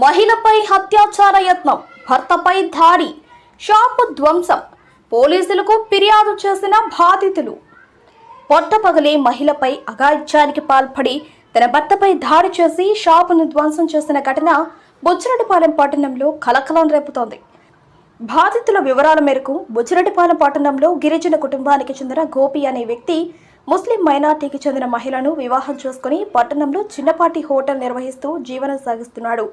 మహిళపై హత్యాచార యత్నం భర్తపై దాడి షాపు ధ్వంసం పోలీసులకు ఫిర్యాదు చేసిన బాధితులు. పొట్టపగలే మహిళపై అఘాయిత్యానికి పాల్పడి తన భర్తపై దాడి చేసి షాపును ధ్వంసం చేసిన ఘటన బుచ్చిరెడ్డిపాలెం పట్టణంలో కలకలం రేపుతోంది. బాధితుల వివరాల మేరకు బుచ్చిరెడ్డిపాలెం పట్టణంలో గిరిజన కుటుంబానికి చెందిన గోపి అనే వ్యక్తి ముస్లిం మైనార్టీకి చెందిన మహిళను వివాహం చేసుకుని పట్టణంలో చిన్నపాటి హోటల్ నిర్వహిస్తూ జీవనం సాగిస్తున్నాడు.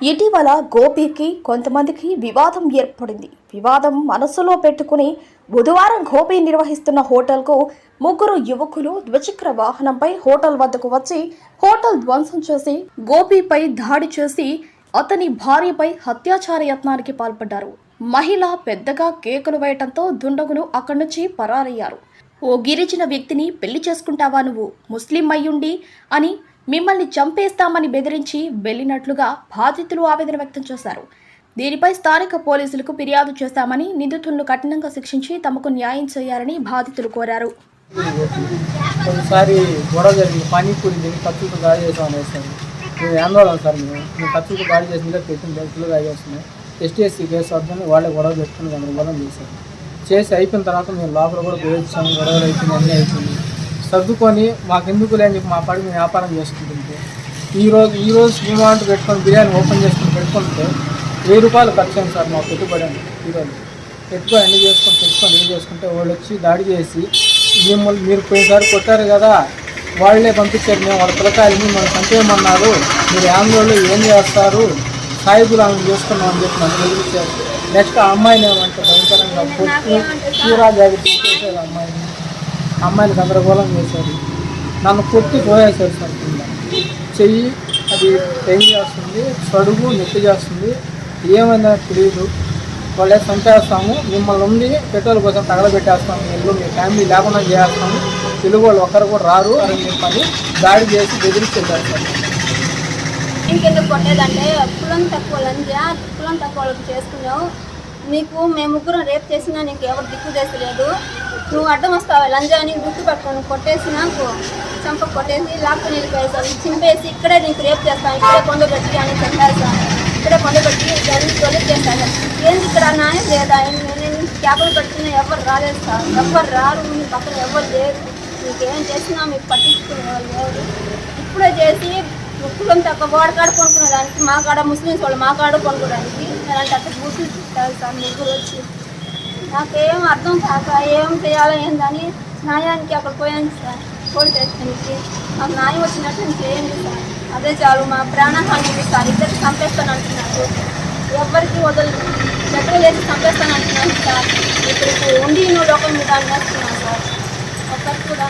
ఇటీవల గోపికి కొంతమందికి వివాదం ఏర్పడింది. వివాదం మనసులో పెట్టుకుని బుధవారం గోపి నిర్వహిస్తున్న హోటల్కు ముగ్గురు యువకులు ద్విచక్ర వాహనంపై హోటల్ వద్దకు వచ్చి హోటల్ ధ్వంసం చేసి గోపిపై దాడి చేసి అతని భార్యపై హత్యాచార యత్నానికి పాల్పడ్డారు. మహిళ పెద్దగా కేకులు వేయటంతో దుండగులు అక్కడి నుంచి పరారయ్యారు. ఓ గిరిజన వ్యక్తిని పెళ్ళి చేసుకుంటావా నువ్వు? ముస్లిం అయ్యుండి అని మిమ్మల్ని చంపేస్తామని బెదిరించి వెళ్ళినట్లుగా బాధితులు ఆవేదన వ్యక్తం చేశారు. దీనిపై స్థానిక పోలీసులకు ఫిర్యాదు చేశామని నిందితులను కఠినంగా శిక్షించి తమకు న్యాయం చేయాలని బాధితులు కోరారు. ఒకసారి గొడవ జరిగింది. పానీపూరి తిని కత్తులతో దాడి సార్ మేము ఆందోళన సార్ మేము. మేము దాడి పెట్టిన ఎస్టీఎస్సీ కేసు వద్దని వాళ్ళే గొడవ పెట్టుకుని గందరగోళం చేశారు. చేసి అయిపోయిన తర్వాత మేము లోపల కూడా పోయించాము గొడవలు అయిపోయింది అన్నీ అయిపోయింది సర్దుకొని మాకెందుకు లేని చెప్పి మా పడి మేము వ్యాపారం చేసుకుంటుంటే ఈరోజు ఈరోజు ఈ డిమాండ్ పెట్టుకొని బిర్యానీ ఓపెన్ చేసుకుని పెట్టుకుంటే వెయ్యి రూపాయలు ఖర్చు అయింది సార్ మా పెట్టుబడి అండి ఈరోజు పెట్టుకొని అన్ని చేసుకొని పెట్టుకొని ఏం చేసుకుంటే వాళ్ళు వచ్చి దాడి చేసి మిమ్మల్ని మీరు పోయినసారి కొట్టారు కదా వాళ్ళే పంపించారు మేము వాళ్ళ పిల్లకాయలు మిమ్మల్ని చంపేయమన్నారు మీరు ఆందోళన ఏం చేస్తారు సాయిబులు ఆమె చేసుకున్నాం అని చెప్పి నన్ను ఎదిరించారు నెక్స్ట్ ఆ అమ్మాయిని ఏమంటే భయంకరంగా పొట్టు చీరా జాగ్రత్త అమ్మాయిని. అమ్మాయిని గందరగోళం చేశారు. నన్ను కొట్టి పోయేశారు సార్ కింద. చెయ్యి అది పెయిన్ చేస్తుంది సడుగు నొప్పి చేస్తుంది. ఏమైందని తెలియదు వాళ్ళే చంపేస్తాము మిమ్మల్ని ఉంది పెట్రోల్ కోసం తగలబెట్టేస్తాము ఇల్లు మీ ఫ్యామిలీ లేకుండా చేస్తాము తెలుగు వాళ్ళు ఒక్కరు కూడా రారు అని చెప్పని దాడి చేసి బెదిరించారు సార్. ఇంకెందుకు కొట్టేదంటే కులం తక్కువ లంజా కులం తక్కువ వాళ్ళకి చేసుకున్నావు. నీకు మేము ముగ్గురం రేపు చేసినా నీకు ఎవరు దిక్కు చేసలేదు నువ్వు అడ్డం వస్తావు? లంజా అని గుర్తు పట్టుకొని కొట్టేసి నాకు చంప కొట్టేసి లాక్కుని వెళ్ళిపోయేసాను చింపేసి ఇక్కడే నీకు రేపు చేస్తాను ఇక్కడే కొండబెట్టి అని చెప్పేస్తాను ఇక్కడే కొండబెట్టి దాన్ని తొలి చేస్తాను ఏంది ఇక్కడ నాయం లేదా? నేను క్యాబులు పెట్టుకున్నా ఎవరు రాలేదు సార్. ఎవరు రారు? మీ పక్కన ఎవరు లేరు? నీకేం చేసినా మీకు పట్టించుకునే వాళ్ళు లేరు. ఇప్పుడే చేసి కులం తక్కువ వాడు కాడ కొనుక్కునే దానికి మా కాడ ముస్లిమ్స్ వాళ్ళు మా కాడ కొనుక్కోడానికి అలాంటి అక్కడ బూతులు సార్ ముగ్గురు వచ్చి. నాకేం అర్థం కాక ఏం చేయాలో ఏందని న్యాయానికి అక్కడ పోయాను సార్. పోలీస్ స్టేషన్కి మాకు న్యాయం వచ్చినట్టు నేను చేయండి సార్. అదే చాలు మా ప్రాణహాని సార్. ఇద్దరికి చంపేస్తాను అంటున్నారు. ఎవరికి వదలదు దగ్గర లేచి చంపేస్తాను అంటున్నాను సార్. ఇప్పుడు ఉండి నువ్వు లోకం మీద అనేస్తున్నాను సార్. ఒకరు కూడా